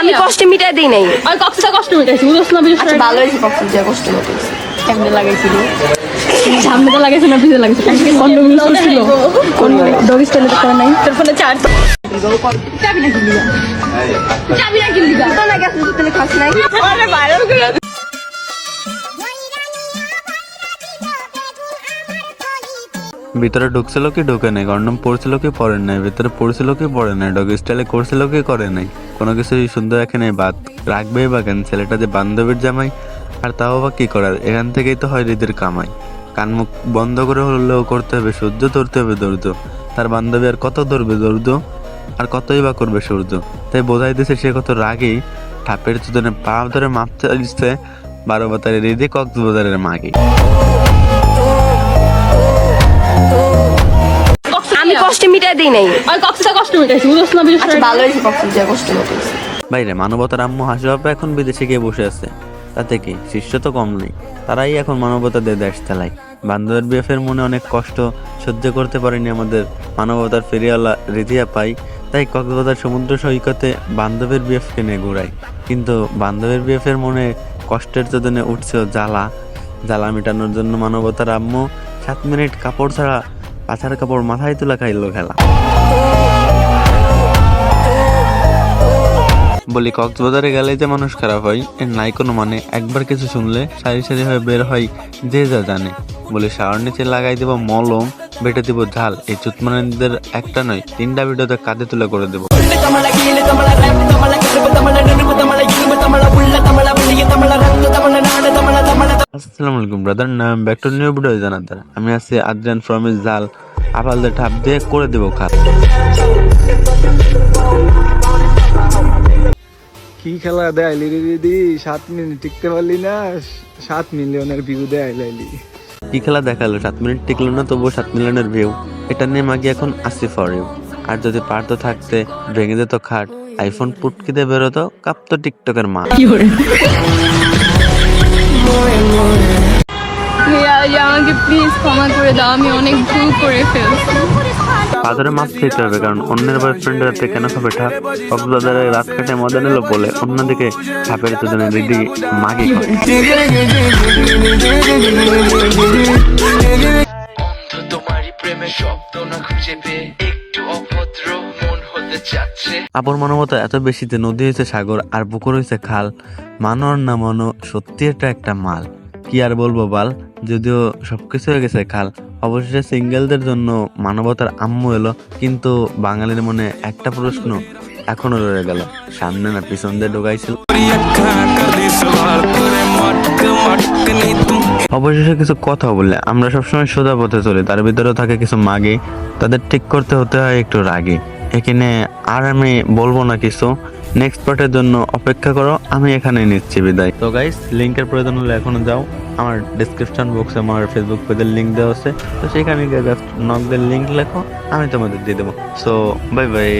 আমি কষ্ট মিটাই দিই নাই। ওই কক্সটা কষ্ট মিটাইছি বুঝছ না বুঝছ আচ্ছা ভালো হয়েছে কক্স যা কষ্ট মিটাইছি। কেমনে লাগাইছিল? সামনে তো লাগাইছে না পিছে লাগাইছে। কন্ডম ইউজ করছিল কোন ডগ স্টাইলে তো করে নাই। তোর ফোনে চার্জ চাবি না কিনলি চাবি না কিনলি তো না গেছে তুমি খাস নাই। আরে ভাইরাল করে ভিতরে ঢুকছিল কি ঢুকে নাই কন্ডম পড়ছিল কি পরে নাই, ভিতরে পড়ছিল কি পরে নাই ডগ স্টাইলে করছিল কি করে নাই, কোনো কিছুই সুন্দর রাখে নাই, বাদ রাখবেই বা কেন, ছেলেটা যে বান্ধবীর জামাই, আর তাও বা কি করার, এখান থেকেই তো হয় হৃদের কামাই। কান মুখ বন্ধ করে হলেও করতে হবে সূর্য ধরতে হবে ধৈর্য তার বান্ধবী আর কত ধরবে ধৈর্য আর কতই বা করবে সূর্য তাই বোঝাই দিছে সে কত রাগেই ঠাপের চুদনে পা ধরে মাপতে দিচ্ছে বারো বাতারে হৃদে কক্সবাজারের মাগে। আমি কষ্ট মিটাই দিই নাই। ওই কক্সটা কষ্ট মিটাইছি বুঝছ না আচ্ছা ভালো হয়েছে কষ্ট যা কষ্ট মিটাইছি। বাইরে মানবতার আম্মু হাসি বাবা এখন বিদেশে গিয়ে বসে আছে। তাতে কি শিষ্য তো কম নেই। তারাই এখন মানবতা দিয়ে দেশ চালায়। বান্ধবের বিএফের মনে অনেক কষ্ট সহ্য করতে পারেনি আমাদের মানবতার ফেরিওয়ালা রিধিয়া পাই। তাই কক্সবাজার সমুদ্র সৈকতে বান্ধবের বিএফকে নিয়ে ঘুরাই কিন্তু বান্ধবের বিএফের মনে কষ্টের চোদনে উঠছে জ্বালা। জ্বালা মেটানোর জন্য মানবতার আম্মু সাত মিনিট কাপড় ছাড়া পাছার কাপড় মাথায় তোলা খাইলো খেলা। বলি, কক্সবাজারে গেলে যে মানুষ খারাপ হয়, এর নাই কোনো মানে। একবার কিছু শুনলে সারি সারি হয়ে বের হয়, যে যা জানে। বলি, শাওয়ার নিচে লাগাই দেবো মলম, বেটে দিব ঝাল। এই চুতমানদের একটা নয়, তিনটা ভিডিওতে কাঁধে তুলে করে দেবো। আসসালামু আলাইকুম ব্রাদার নাম ব্যাক টু নিউ ভিডিও জানাতার আমি আছি আদ্রিয়ান ফ্রমিস জাল আপালদের ঠাপ দিয়ে করে দেবো খাত। কি খেলা দেয়াইলি রে দিদি? সাত মিনিট টিকতে পারলি না? সাত মিলিয়নের ভিউ দেয়াইলি কি খেলা দেখাল? সাত মিনিট টিকলো না তবুও সাত মিলিয়নের ভিউ এটা নিয়ে মাগি এখন আসি ফর ইউ আর যদি পারতো থাকতে ভেঙে যেত খাট। আইফোন পুটকিতে বেরোতো কাঁপতো টিকটকের মা। আমাকে প্লিজ ক্ষমা করে দাও আমি অনেক ভুল করে ফেলছি। পাদরে মাপ খেতে হবে কারণ অন্যের বয়ফ্রেন্ডের রাতে কেন খাবে ঠাপ কক্সবাজারে রাত কাটে মজা নিল বলে অন্যদিকে ঠাপের দুজনে দিদি মাগে তোমারই প্রেমের শব্দ না খুঁজে পেয়ে হতে মানবতা এত বেশি যে নদী হয়েছে সাগর আর পুকুর হয়েছে খাল। মানর না সত্যি এটা একটা মাল। কি আর বলব বাল? যদিও সবকিছু হয়ে গেছে খাল। অবশেষে সিঙ্গেলদের জন্য মানবতার আম্মু এলো, কিন্তু বাঙালির মনে একটা প্রশ্ন এখনও রয়ে গেল। সামনে না পিছন দিয়ে ঢোকাইছিল। অবশেষে কিছু কথা বললে। আমরা সবসময় সোজা পথে চলি। তার ভিতরেও থাকে কিছু মাগে। তাদের ঠিক করতে হতে হয় একটু রাগে। এখানে আর আমি বলব না কিছু। নেক্সট পার্টের জন্য অপেক্ষা করো, আমি এখানে নিচ্ছি বিদায়। তো গাইস লিঙ্কের প্রয়োজন হলে এখনও যাও। আমার ডিসক্রিপশন বক্সে আমার ফেসবুক পেজের লিঙ্ক দেওয়া আছে। তো সেখানে গিয়ে জাস্ট নকদের লিঙ্ক লেখো, আমি তোমাদের দিয়ে দেবো। So bye bye